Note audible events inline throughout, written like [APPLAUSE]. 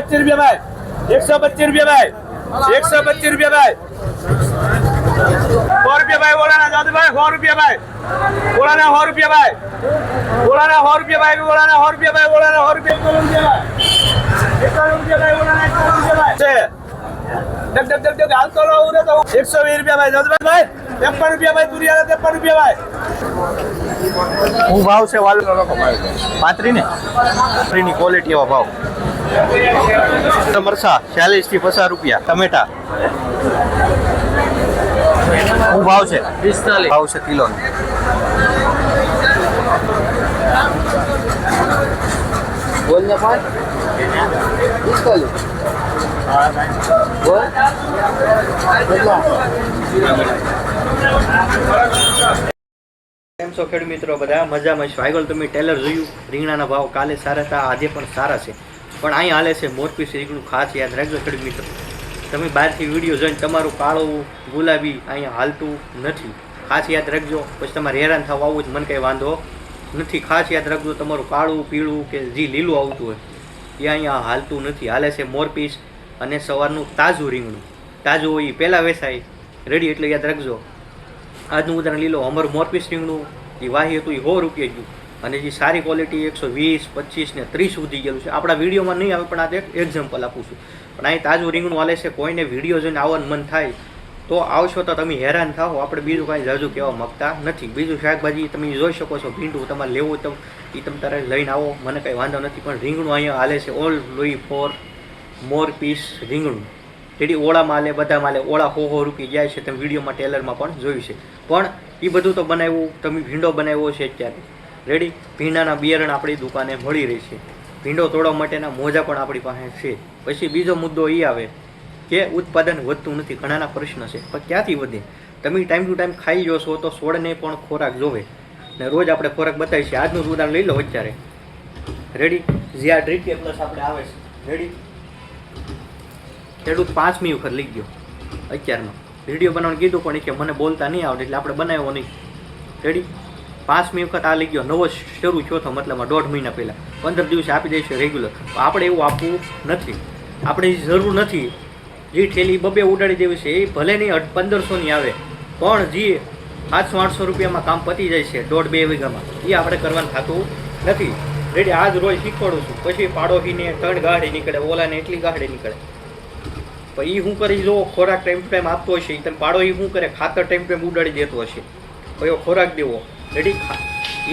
એકસો રૂપિયા ભાઈ. એકસો પચીસ રૂપિયા ભાઈ. એકસો પચીસ રૂપિયા ભાઈ. સો રૂપિયા ભાઈ ઓળાના દાદુભાઈ સો રૂપિયા ભાઈ. ઓળાના સો રૂપિયા ભાઈ. ઓળાના સો રૂપિયા ભાઈ ઓળાના સો રૂપિયા ભાઈ ઓળાના સો રૂપિયા એકાવન રૂપિયા ભાઈ ઓળાના એકસો રૂપિયા ભાઈ. છે. ડગ ડગ ડગ ને તો. એકસો વીસ રૂપિયા ભાઈ દાદુભાઈ ભાઈ. ત્રેપન રૂપિયા ભાઈ, તુરિયાના ત્રેપન રૂપિયા ભાઈ. હું ભાવ છે વાલ પાંત્રી ને? પાંત્રીની ક્વોલિટી એવા ભાવ. મરસા ચાલીસથી પચાસ રૂપિયા ટમેટા. શું ભાવ છે? પિસ્તાલીસ. ભાવ છે કિલો બોલ ને પાંચ? પિસ્તાલીસ. કેમ છો ખેડૂત મિત્રો બધા? મજામાં છો. આગળ તમે ટેલર જોયું. રીંગણાના ભાવ કાલે સારા હતા આજે પણ સારા છે. પણ અહીં હાલે છે મોરપીસ રીંગણું ખાસ યાદ રાખજો ખેડૂત મિત્રો. તમે બહારથી વીડિયો જોઈને તમારું કાળું ગુલાબી અહીંયા હાલતું નથી. ખાસ યાદ રાખજો. પછી તમારે હેરાન થવા આવું જ મને કંઈ વાંધો નથી. ખાસ યાદ રાખજો તમારું કાળું, પીળું કે જે લીલું આવતું હોય, એ અહીંયા હાલતું નથી. હાલે છે મોરપીસ અને સવારનું તાજું રીંગણું. તાજું હોય એ પહેલાં વેસાય. રેડી એટલે યાદ રાખજો. આજનું ઉદાહરણ લીલો અમારું મોરપીસ રીંગણું, એ વાહી હતું, એ સો રૂપિયા ગયું. અને જે સારી ક્વોલિટી એકસો વીસ, પચીસ ને ત્રીસ સુધી ગયેલું છે. આપણા વિડીયોમાં નહીં આવે, પણ આ એક એક્ઝામ્પલ આપું છું. પણ અહીં તાજું રીંગણું હાલે છે, કોઈને વીડિયો જોઈને આવવાનું મન થાય, તો આવશો તો તમે હેરાન થાઓ આપણે બીજું કાંઈ જાજુ કહેવા માગતા નથી. બીજું શાકભાજી તમે જોઈ શકો છો, ભીંડું તમારે લેવું તો એ તમે તારે લઈને આવો. મને કંઈ વાંધો નથી, પણ રીંગણું અહીંયા હાલે છે. ઓલ લોઈ ફોર મોર પીસ રીંગણું. જેડી ઓળા માલે, બધા માલે, ઓળા હો હો રૂપિયા જાય છે. તમે વિડીયોમાં, ટેલરમાં પણ જોયું છે. પણ એ બધું તો બનાવ્યું, તમે ભીંડો બનાવ્યો છે અત્યારે. રેડી ભીંડાના બિયારણ આપણી દુકાને મળી રહી છે. ભીંડો તોડવા માટેના મોજા પણ આપણી પાસે છે. પછી બીજો મુદ્દો એ આવે કે ઉત્પાદન વધતું નથી, ઘણાના પ્રશ્ન છે. પણ ક્યાંથી વધે? તમે ટાઈમ ટુ ટાઈમ ખાઈ જોશો તો છોડને પણ ખોરાક જોવે. ને રોજ આપણે ખોરાક બતાવીએ. છીએ આજનું ઉદાહરણ લઈ લો અત્યારે. રેડી જે આ ડ્રીપ પ્લસ આપણે આવે છે. રેડી ખેડૂત પાંચમી વખત લઈ ગયો અત્યારનો વીડિયો બનાવવાનું કીધું પણ એ કે મને બોલતા નહીં આવડે એટલે આપણે બનાવ્યો નહીં. રેડી પાંચમી વખત આ લઈ ગયો. નવો શરૂ થયો હતો મતલબમાં દોઢ મહિના પહેલાં. પંદર દિવસે આપી દઈશું રેગ્યુલર આપણે એવું આપવું નથી. આપણે જરૂર નથી, જે ઠેલી બબે ઉડાડી દેવી છે, એ ભલે નહીં પંદરસોની આવે, પણ જે આઠસો આઠસો રૂપિયામાં કામ પતી જાય છે દોઢ બે વીઘામાં, એ આપણે કરવાનું થતું નથી. રેડી, આજ રોજ શીખવાડું છું. પછી પાડોશીને ત્રણ ગાડી નીકળે ઓલાને એટલી ગાડી નીકળે. પણ એ શું કરી જો ખોરાક ટાઈમ ટાઈમ આપતો હશે તમે પાડો એ શું કરે, ખાતર ટાઈમ ટાઈમ ઉડાડી દેતો હશે. કયો ખોરાક દેવો. રેડી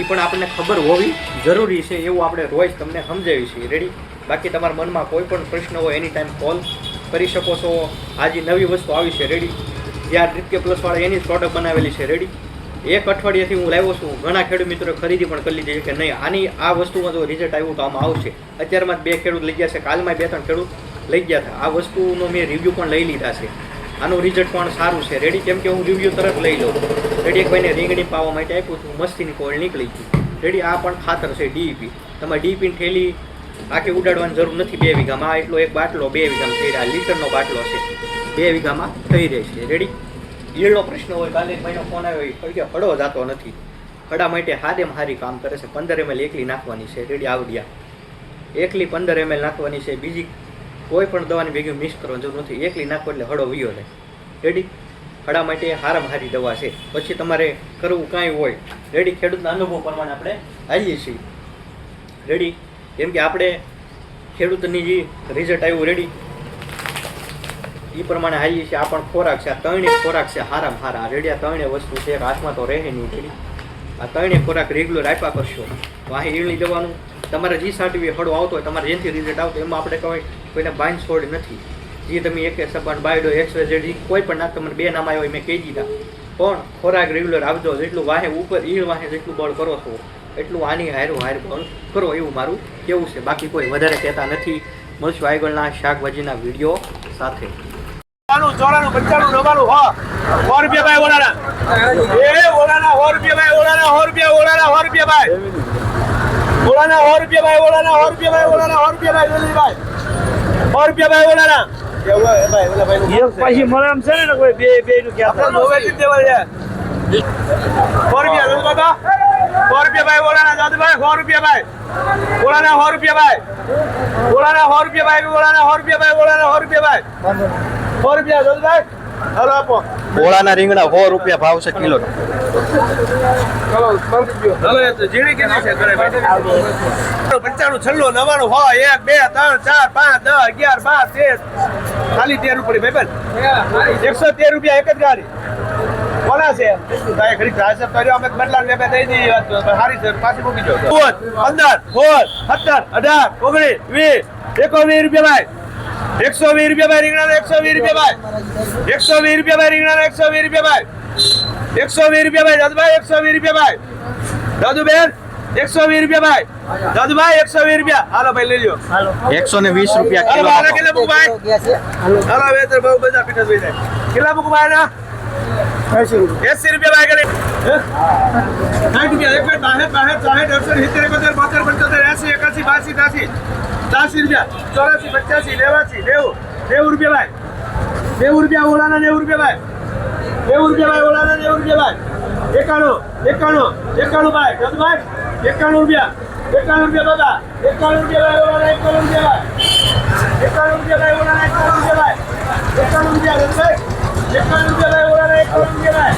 એ પણ આપણને ખબર હોવી જરૂરી છે, એવું આપણે રોજ તમને સમજાવી છીએ. રેડી બાકી તમારા મનમાં કોઈ પણ પ્રશ્ન હોય એની ટાઈમ કોલ કરી શકો છો. આજે નવી વસ્તુ આવી છે. રેડી જ્યાં નૃત્ય પ્લસવાળા એની પ્રોડક્ટ બનાવેલી છે. રેડી એક અઠવાડિયાથી હું લાવ્યો છું. ઘણા ખેડૂત મિત્રો ખરીદી પણ કરી લીધી છે કે નહીં. આની આ વસ્તુમાં જો રિઝલ્ટ આવ્યું તો આમાં આવશે. અત્યારમાં જ બે ખેડૂત લઈ ગયા છે. કાલમાં બે ત્રણ ખેડૂત લઈ ગયા હતા આ વસ્તુનો મેં રિવ્યૂ પણ લઈ લીધા છે. આનું રિઝલ્ટ પણ સારું છે. રેડી કેમ કે હું રિવ્યૂ તરત લઈ લઉં. રેડી એક ભાઈને રીંગણી પાવા માટે આપ્યું હતું. મસ્તીની કોળ નીકળી ગઈ. રેડી આ પણ ખાતર છે ડીઈપી તમારે ડીઈપીની થેલી આખી ઉડાડવાની જરૂર નથી બે વીઘામાં. આ એટલો એક બાટલો બે વીઘામાં થઈ રહ્યા. લીટરનો બાટલો છે. બે વીઘામાં થઈ રહે છે. રેડી ઈયળનો પ્રશ્ન હોય, કાલે ભાઈનો ફોન આવ્યો. કે હળો જાતો નથી. હડા માટે હાદે હારી કામ કરે છે. પંદર એમએલ એકલી નાખવાની છે. રેડી આવડિયા. એકલી પંદર એમએલ નાખવાની છે. બીજી કોઈ પણ દવાની ભેગી મિક્સ કરવાની જરૂર નથી. એકલી નાખો એટલે હળો વિયો જાય. રેડી હળા માટે હારામાં હારી દવા છે. પછી તમારે કરવું કાંઈ હોય. રેડી ખેડૂતના અનુભવ પ્રમાણે આપણે આવીએ છીએ. રેડી કેમ કે આપણે ખેડૂતની જે રિઝલ્ટ આવ્યું રેડી એ પ્રમાણે આવીએ છીએ. આ પણ ખોરાક છે. આ ત્રણેય ખોરાક છે હારામાં હારા રેડી આ ત્રણેય વસ્તુ છે. હાથમાં તો રહે નહીં રેડી આ ત્રણેય ખોરાક રેગ્યુલર આપ્યા કરશો. તો આ ઈળની દવાનું તમારે જે સાંટવી હળો આવતો હોય, તમારે જેથી રિઝલ્ટ આવતો એમાં આપણે કોઈ કોઈને બાંધ છોડ નથી. જે તમે એક સબાન બાયડો એક્સરે જેડી કોઈ પણ ના તમને બે નામ આવ્યો હોય, મેં કહી દીધા. પણ ખોરાક રેગ્યુલર આવજો જેટલું વાહે ઉપર ઈળ વાહે જેટલું બળ કરો છો, એટલું આની હારું હાર બળ કરો એવું મારું કેવું છે. બાકી કોઈ વધારે કહેતા નથી. મળશું આગળના શાકભાજીના વીડિયો સાથે. ચોરાણું પંચાણું, નવ્વાણું, હા. સો રૂપિયા ભાઈ ઓળાના એ ઓળાના ભાઈ ઓળાના સો રૂપિયા ઓળાના સો રૂપિયા ભાઈ. ઓળાના સો રૂપિયા ભાઈ ઓળાના સો રૂપિયા ભાઈ ભાઈ વેલીભાઈ સો રૂપિયા ભાઈ ઓળાના પછી મળે છે ને કોઈ બે બે નું ક્યાં સો રૂપિયા લો કાકા સો રૂપિયા ભાઈ ઓળાના દાદુભાઈ સો રૂપિયા ભાઈ. ઓળાના સો રૂપિયા ભાઈ. ઓળાના સો રૂપિયા ભાઈ ઓળાના સો રૂપિયા ભાઈ ઓળાના સો રૂપિયા ભાઈ. સો રૂપિયા દાદુભાઈ. ઓળાના રીંગણા સો રૂપિયા ભાવ છે કિલો? પંચાણું છલ્લું નવાણું હો એક બે ત્રણ ચાર પાંચ દસ અગિયાર બાર તેર. ખાલી તેર રૂપિયા ભાઈ એકસો તેર રૂપિયા એક જ ગાડી. કોના છે? ભાઈ કર્યો અમે બદલા બે બે દઈ દઈએ હારી છે પાછી મૂકી દો. પંદર સોળ સત્તર અઢાર ઓગણીસ વીસ એકોવીસ રૂપિયા ભાઈ. એકસો વીસ રૂપિયા ભાઈ રીંગણા એકસો વીસ રૂપિયા ભાઈ. એકસો વીસ રૂપિયા ભાઈ રીંગણા એકસો વીસ રૂપિયા ભાઈ. એકસો વીસ રૂપિયા ભાઈ દાદુભાઈ એકસો વીસ રૂપિયા ભાઈ. દાદુબેન એકસો વીસ રૂપિયા ભાઈ. દાદુભાઈ એકસો વીસ રૂપિયા. હાલો ભાઈ લઈ લો એકસો ને વીસ રૂપિયા કિલો હાલો કેટલા મૂકું ભાઈ? હાલો બે ત્રણ બહુ બધા પીઠ ભાઈ જાય. કેટલા મૂકું ભાઈ ના? એસી રૂપિયા ભાઈ કરે. સાઠ રૂપિયા એક બાસઠ બાસઠ સાઠ અડસઠ સિત્તેર એકોતેર બોતેર પંચોતેર એસી એકાસી બાસી ત્યાસી. ત્યાસી રૂપિયા ચોરાસી પચાસી નેવાસી નેવું નેવું રૂપિયા ભાઈ નેવું રૂપિયા ઓલાના નેવું રૂપિયા ભાઈ નેવું રૂપિયા ભાઈ ઓલાના નેવું રૂપિયા ભાઈ એકાણું એકાણું એકાણું ભાઈ દસ ભાઈ એકાણું રૂપિયા એકાણું રૂપિયા દાદા એકાણું રૂપિયા ભાઈ ઓલાના એકાણું રૂપિયા ભાઈ એકાણું રૂપિયા ભાઈ ઓલાના એકાણું રૂપિયા ભાઈ એકાણું રૂપિયા દસ ભાઈ એકાણું રૂપિયા ભાઈ ઓલાના એકાણું રૂપિયા ભાઈ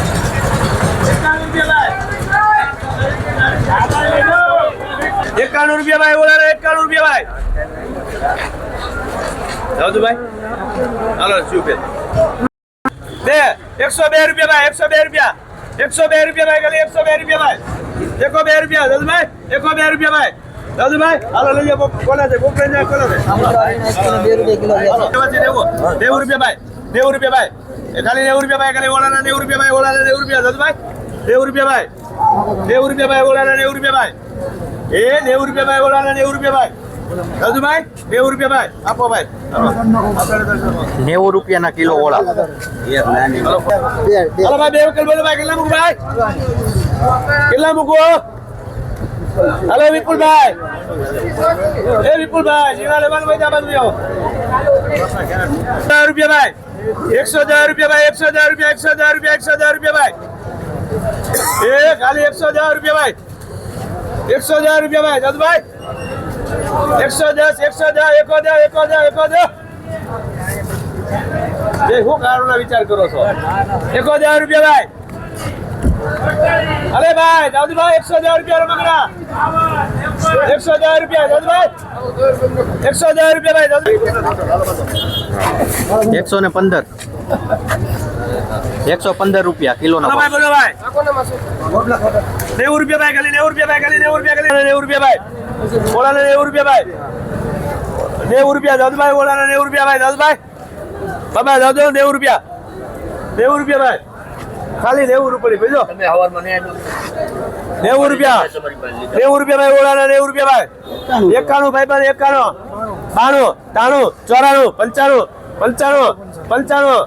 એકાણું રૂપિયા ભાઈ એકાણું રૂપિયા ભાઈ, ઓલા એકાણું રૂપિયા ભાઈ. દાદુભાઈ હાલો, શું કે? બે, એકસો બે રૂપિયા ભાઈ, એકસો બે રૂપિયા. એકસો બે રૂપિયા ભાઈ, ખાલી એકસો બે રૂપિયા ભાઈ. એકો બે રૂપિયા દાદુભાઈ એકો બે રૂપિયા ભાઈ. દાદુભાઈ હાલો, લઈ જાઓ કોના છે? બોકરે જાય કોના છે? નેવું? રૂપિયા ભાઈ, નેવું રૂપિયા ભાઈ. ખાલી નેવું રૂપિયા ભાઈ, ખાલી ઓલાના નેવું રૂપિયા ભાઈ, ઓલાના નેવું રૂપિયા દાદુભાઈ નેવું રૂપિયા ભાઈ, નેવું રૂપિયા ભાઈ, ઓલાના નેવું રૂપિયા ભાઈ. એ નેવું રૂપિયા ભાઈ ઓલાના નેવું રૂપિયા ભાઈ. દાદુભાઈ નેવું રૂપિયા ભાઈ. આપો ભાઈ. નેવું રૂપિયાના કિલો ઓળા હાલો ભાઈ બે બોલો ભાઈ કેટલા મૂકો ભાઈ? કેટલા મૂકો હાલો વિપુલભાઈ. એ વિપુલભાઈ જીવા લેવાનું ભાઈ આ બાજુ આવો રૂપિયા ભાઈ. એકસો દસ રૂપિયા ભાઈ એકસો દસ રૂપિયા એકસો દસ રૂપિયા એકસો દસ રૂપિયા ભાઈ. એ ખાલી એકસો દસ રૂપિયા ભાઈ. એકસો હજાર રૂપિયા ભાઈ દાદુભાઈ એકસો દસ એકસો દસ એકો દસ એકો દસ એકો દસ જે શું કારણનો વિચાર કરો છો? એકો હજાર રૂપિયા ભાઈ અરે ભાઈ દાદુભાઈ એકસો હજાર રૂપિયા રમકડા એકસો હજાર રૂપિયા દાદુભાઈ એકસો હજાર રૂપિયા ભાઈ દાદુભાઈ એકસો ને પંદર. એકસો પંદર રૂપિયા કિલો નો ભાઈ બોલો ભાઈ નેવું રૂપિયા ભાઈ ખાલી નેવું રૂપિયા ભાઈ ખાલી નેવું રૂપિયા ખાલી નેવું રૂપિયા ભાઈ ઓલાને નેવું રૂપિયા ભાઈ નેવું રૂપિયા દાદુભાઈ ઓલાને નેવું રૂપિયા ભાઈ દાદુભાઈ બાબા દાદુ નેવું રૂપિયા નેવું રૂપિયા ભાઈ ખાલી નેવું રૂપિયા ભેજો નેવું રૂપિયા નેવું રૂપિયા ભાઈ ઓલાના નેવું રૂપિયા ભાઈ એકાણું ભાઈ ભાઈ એકાણું બાણું તાણું ચોરાણું પંચાણું પંચાણું પંચાણું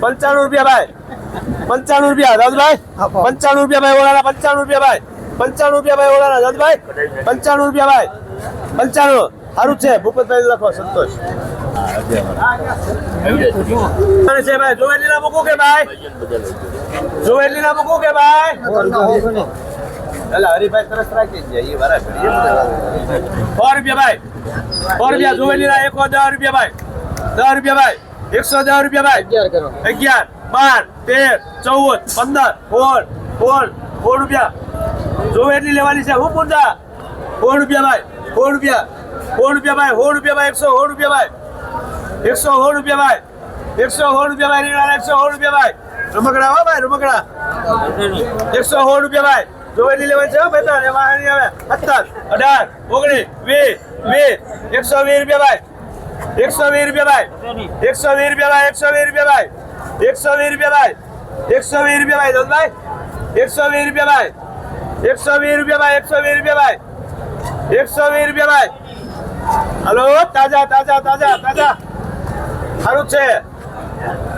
પંચાણું રૂપિયા ભાઈ પંચાણું રૂપિયા દાદુભાઈ? પંચાણું રૂપિયા ભાઈ ઓળાના પંચાણું રૂપિયા ભાઈ. પંચાણું રૂપિયા ભાઈ ઓળાના દાદુભાઈ? પંચાણું રૂપિયા ભાઈ. પંચાણું. સારું છે ભૂપતભાઈ લખો સંતોષ. છે ભાઈ જોવેલીના મૂકું કે ભાઈ? જોવેલીના મૂકું કે ભાઈ? હરીભાઈ તરસ રાખી જાય સો રૂપિયા ભાઈ. સો રૂપિયા જોવેલીના એકો દસ રૂપિયા ભાઈ. દસ રૂપિયા ભાઈ. એકસો દસ રૂપિયા ભાઈ. અગિયાર કરો. અગિયાર. બાર તેર ચૌદ, પંદર. સોળ સોળ સોળ રૂપિયા. જો એટલી લેવાની છે. હું પૂછતા સોળ રૂપિયા ભાઈ સોળ રૂપિયા. સોળ રૂપિયા ભાઈ સોળ રૂપિયા ભાઈ, એકસો સોળ રૂપિયા ભાઈ. એકસો સોળ રૂપિયા ભાઈ. એકસો સોળ રૂપિયા ભાઈ, રીંગણા એકસો સોળ રૂપિયા ભાઈ. રમકડા હો ભાઈ, રમકડા. એકસો સોળ રૂપિયા ભાઈ. જોવેલી લેવાની છે હો ભાઈ એમાં સત્તર, અઢાર, ઓગણીસ, વીસ વીસ. એકસો વીસ રૂપિયા ભાઈ. એકસો વીસ રૂપિયા ભાઈ. એકસો વીસ રૂપિયા ભાઈ, એકસો વીસ રૂપિયા ભાઈ. એકસો વીસ રૂપિયા ભાઈ. એકસો વીસ રૂપિયા ભાઈ દોસ્તભાઈ એકસો વીસ રૂપિયા ભાઈ. એકસો વીસ રૂપિયા ભાઈ એકસો વીસ રૂપિયા ભાઈ. એકસો વીસ રૂપિયા ભાઈ. હલો તાજા તાજા તાજા તાજા. સારું છે.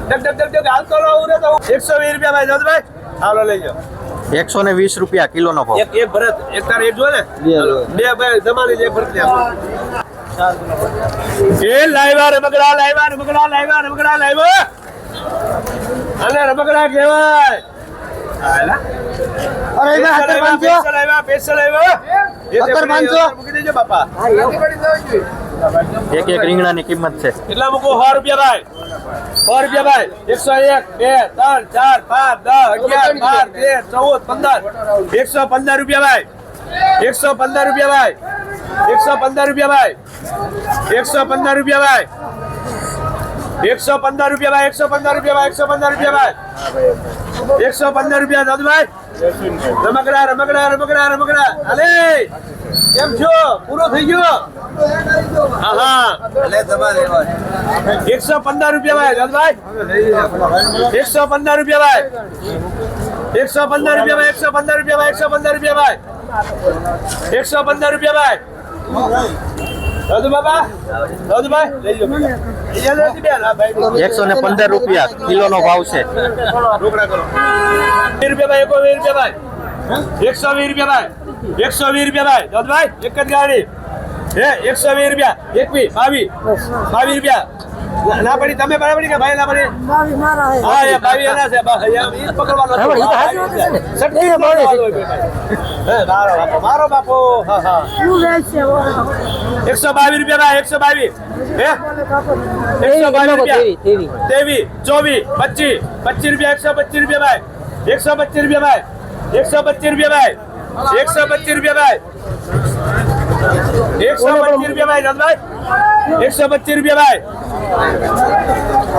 ડગ ડગ ડગ ડગ રે તો એકસો વીસ રૂપિયા ભાઈ દોસ્તભાઈ હાલો લઈ જાઓ એકસો ને વીસ રૂપિયા કિલોનો ભાવ. એક એક ભરત એક તારે એક જો ને? બે ભાઈ તમારી જે ભરત એ લાવ્યા બગડા લાવ્યા રમકડા લાવ્યા રમકડા લાવ્યા. અને રમકડા કહેવાય. હાલા. અરે એમાં સત્તર પાંચસો પેસલ આવ્યા પેસલ આવ્યા મૂકી દેજો બાપા. એક એક રીંગણાની કિંમત છે. કેટલા મૂકો સો રૂપિયા ભાઈ. સો રૂપિયા ભાઈ. એકસો એક બે ત્રણ ચાર પાંચ દસ અગિયાર બાર તેર ચૌદ પંદર. એકસો પંદર રૂપિયા ભાઈ. એકસો પંદર રૂપિયા ભાઈ. એકસો પંદર રૂપિયા ભાઈ. એકસો પંદર રૂપિયા ભાઈ. એકસો પંદર રૂપિયા ભાઈ એકસો પંદર રૂપિયા ભાઈ એકસો પંદર રૂપિયા ભાઈ એકસો પંદર રૂપિયા દાદુભાઈ રમકડા રમકડા રમકડા રમકડા અલે કેમ છો પૂરો થઈ ગયો એકસો પંદર રૂપિયા ભાઈ દાદુભાઈ એકસો પંદર રૂપિયા ભાઈ એકસો પંદર રૂપિયા ભાઈ એકસો પંદર રૂપિયા ભાઈ એકસો પંદર રૂપિયા ભાઈ એકસો પંદર રૂપિયા ભાઈ એકસો ને પંદર રૂપિયા કિલોનો ભાવ છે. રોકડા રૂપિયા એકો વીસ રૂપિયા ભાઈ. એકસો વીસ રૂપિયા ભાઈ. એકસો વીસ રૂપિયા ભાઈ. દોધભાઈ એક જ ગાડી. હે એકસો વીસ રૂપિયા. એકવી બાવીસ બાવીસ રૂપિયા. ના- ના પડી તમે બરાબર કે ભાઈ ના પડી? હા. એ બાવીસ એના છે બા- એ ઈ જ પકડવાનો હતો. હા, બાવીસ છે. સટકી જ મારવાનો હોય ભાઈ. હે, મારો બાપો મારો બાપો. હા હા. એકસો બાવીસ રૂપિયા ભાઈ એકસો બાવીસ. હે? એકસો બાવીસ રૂપિયા. તેવીસ ચોવીસ પચીસ. પચીસ રૂપિયા એકસો પચીસ રૂપિયા ભાઈ. એકસો પચીસ રૂપિયા ભાઈ. એકસો પચીસ રૂપિયા ભાઈ. એકસો પચીસ રૂપિયા ભાઈ. એકસો પચીસ રૂપિયા ભાઈ ધનભાઈ એકસો પચીસ રૂપિયા ભાઈ.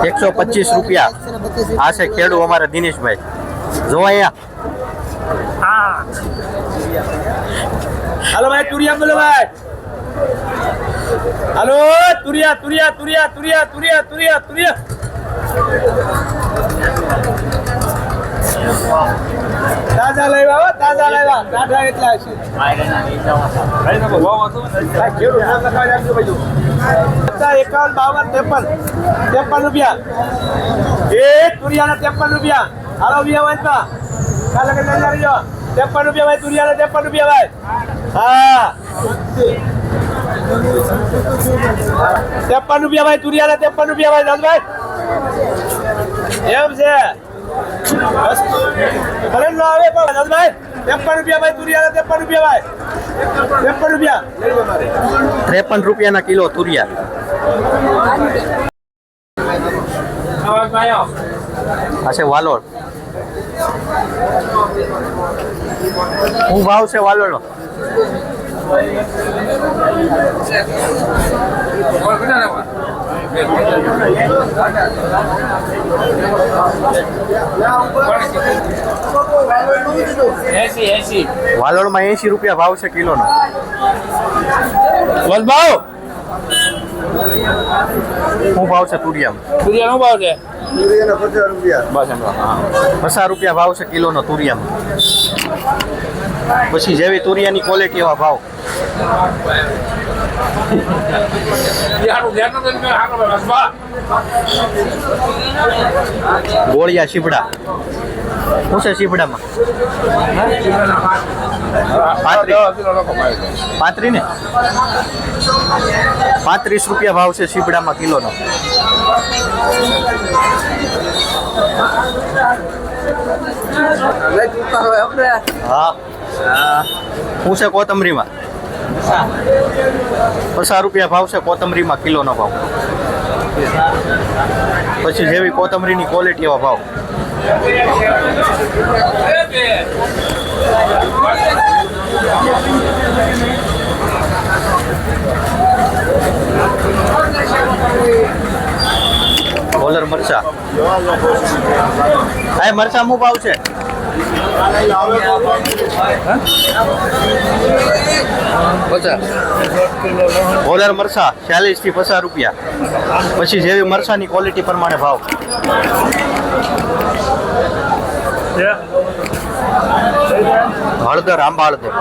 એકસો પચીસ રૂપિયા. આ છે ખેડૂ અમારા દિનેશભાઈ. જો અહીંયા. હાલો ભાઈ તુરિયા બોલો ભાઈ. હાલો તુરિયા તુરિયા તુરિયા તુરિયા તુરિયા તુરિયા તુરિયા. તાજા લાવ્યા હો, તાજા લાવ્યા. તાજા એટલા છે. એકાવન, બાવન, ત્રેપન. ત્રેપન રૂપિયા. એક તુરિયાના ત્રેપન રૂપિયા. હાલો વ્યા વાંચતા કાલે કે લઈ આવજો ત્રેપન રૂપિયા ભાઈ તુરિયાના ત્રેપન રૂપિયા ભાઈ. હા. ત્રેપન રૂપિયા ભાઈ તુરિયાના ત્રેપન રૂપિયા ભાઈ, દાદભાઈ. એમ છે. ભલે ન આવે પણ દાદભાઈ ત્રેપન રૂપિયા ભાઈ તુરિયાના ત્રેપન રૂપિયા ભાઈ. ત્રેપન રૂપિયા. ત્રેપન રૂપિયાના કિલો તુરિયા. આ છે વાલોળ. હું ભાવ છે વાલોળનો? વાલોળમાં એસી રૂપિયા ભાવ છે કિલોનો. ભાવ. શું ભાવ છે તુરિયામાં? સૂર્યનો ભાવ છે? સૂર્યના પચાસ રૂપિયા. પચાસ રૂપિયા ભાવ છે કિલોનો તુરિયામાં. પછી જેવી તુરિયાની ક્વોલિટી એવા ભાવ. ગોળિયા શીપડા. શું છે શીપડામાં? પાંત્રીસ ને પાંત્રીસ રૂપિયા ભાવ છે શીપડામાં કિલોનો. હા. શું છે કોથમરીમાં? પચાસ રૂપિયા ભાવ છે કોથમરીમાં કિલોનો ભાવ. પછી જેવી કોથમરીની ક્વોલિટી એવા ભાવ. કોલર મરચા. હા મરચા મુ ભાવ છે? કોલર મરસા ચાલીસથી પચાસ રૂપિયા. પછી જેવી મરચાની ક્વોલિટી પ્રમાણે ભાવ. હળદર, આંબા હળદર.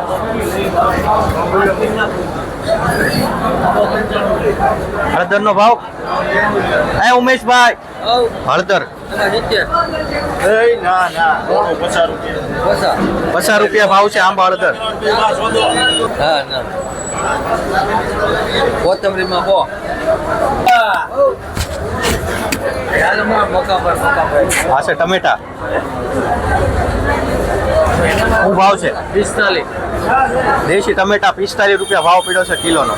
હળદરનો ભાવ? હે ઉમેશભાઈ. હળદર. ના ના. પચાસ રૂપિયા. ભાવ છે આંબા હળદર. હા માં બો. હા મકા પર મકા પર. આ છે ટમેટા. શું ભાવ છે? પિસ્તાલીસ. દેશી ટમેટા પિસ્તાલીસ રૂપિયા ભાવ પડ્યો છે કિલોનો.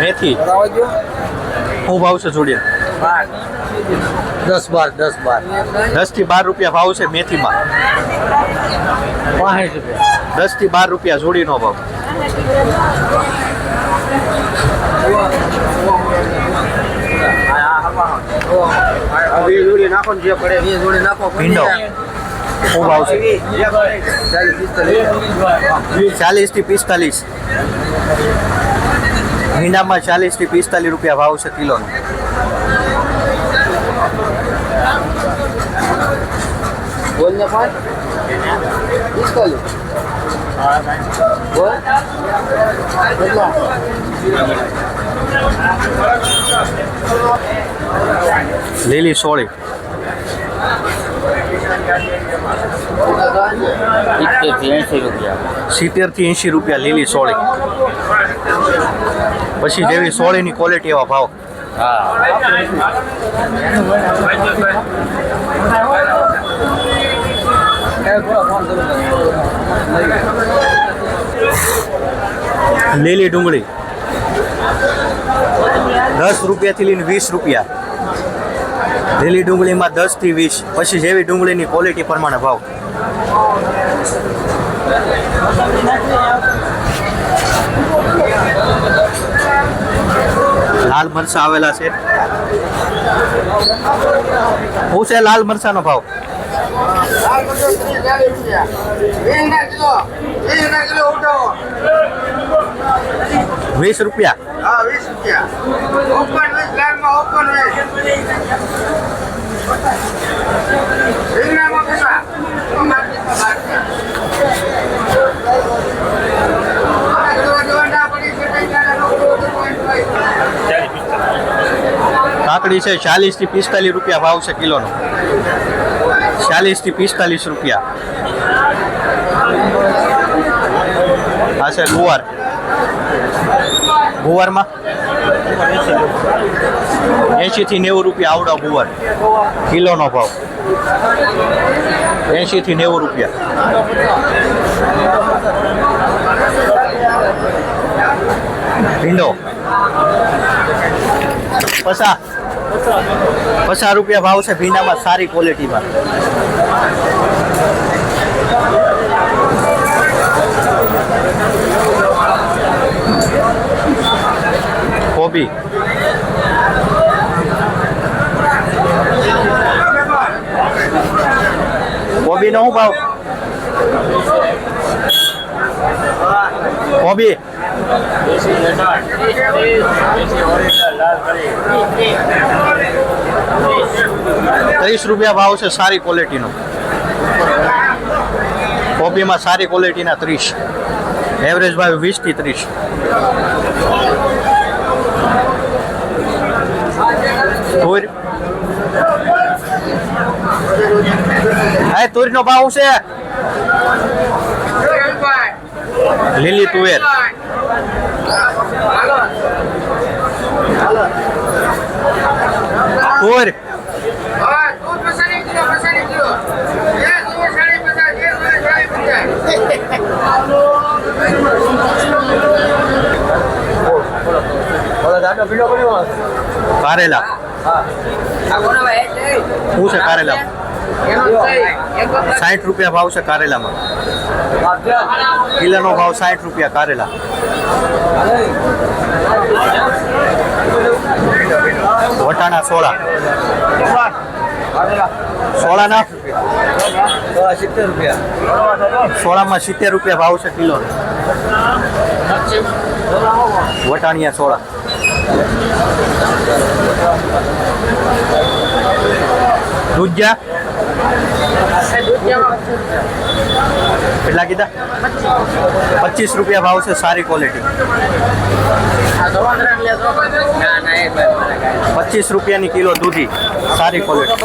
મેથી. શું ભાવ છે જોડિયા? દસ બાર દસ બાર. દસથી બાર રૂપિયા ભાવ છે મેથીમાં. પાંસઠ રૂપિયા. દસથી બાર રૂપિયા જોડીનો ભાવ. નાખો ને જે પડે. એ જોડે નાખો ભીંડો. ભાવ છે? ચાલીસ ચાલીસથી પિસ્તાલીસ. ભીંડામાં ચાલીસથી પિસ્તાલીસ રૂપિયા ભાવ છે કિલોનો. બોલ ને પાંચ પિસ્તાલીસ બોલ. કેટલા? લીલી સોળી. સિત્તેરથી એંશી રૂપિયા લીલી સોળી. પછી જેવી સોળીની ક્વોલિટી એવા ભાવ. [SIGHS] લીલી ડુંગળી. દસ રૂપિયાથી લઈને વીસ રૂપિયા. લીલી ડુંગળીમાં દસથી વીસ. પછી જેવી ડુંગળીની ક્વોલિટી પ્રમાણે ભાવ. લાલ મરચા આવેલા છે. શું છે લાલ મરચાનો ભાવ? વીસ રૂપિયા. કાકડી છે ચાલીસથી પિસ્તાલીસ રૂપિયા ભાવ છે કિલોનો. ચાલીસથી પિસ્તાલીસ રૂપિયા. આ છે ગુવાર. ગુવારમાં? એંશી થી નેવું રૂપિયા આવડો ગુવાર. કિલોનો ભાવ. એંશી થી નેવું રૂપિયા. ભીંડો. પસા. પચાસ રૂપિયા ભાવ છે ભીંડામાં સારી ક્વોલિટીમાં કોબી. કોબીનો શું ભાવ? કોબી. ત્રીસ રૂપિયા ભાવ છે સારી ક્વોલિટીનો કોબીમાં સારી ક્વોલિટીના ત્રીસ. એવરેજ ભાવ વીસથી ત્રીસ. તુર હા, તુરનો ભાવ છે? લીલી તુવેર. તુર કારેલા શું છે કારેલા સાઠ રૂપિયા ભાવ છે કારેલામાં. કિલોનો ભાવ સાઠ રૂપિયા કારેલા. રૂપિયા સોળામાં સિત્તેર રૂપિયા ભાવ છે કિલો. વટાણિયા સોળા. દૂધિયા? કેટલા કીધા? પચીસ રૂપિયા ભાવ છે, સારી ક્વોલિટી ના ના પચીસ રૂપિયાની કિલો દૂધી. સારી ક્વોલિટી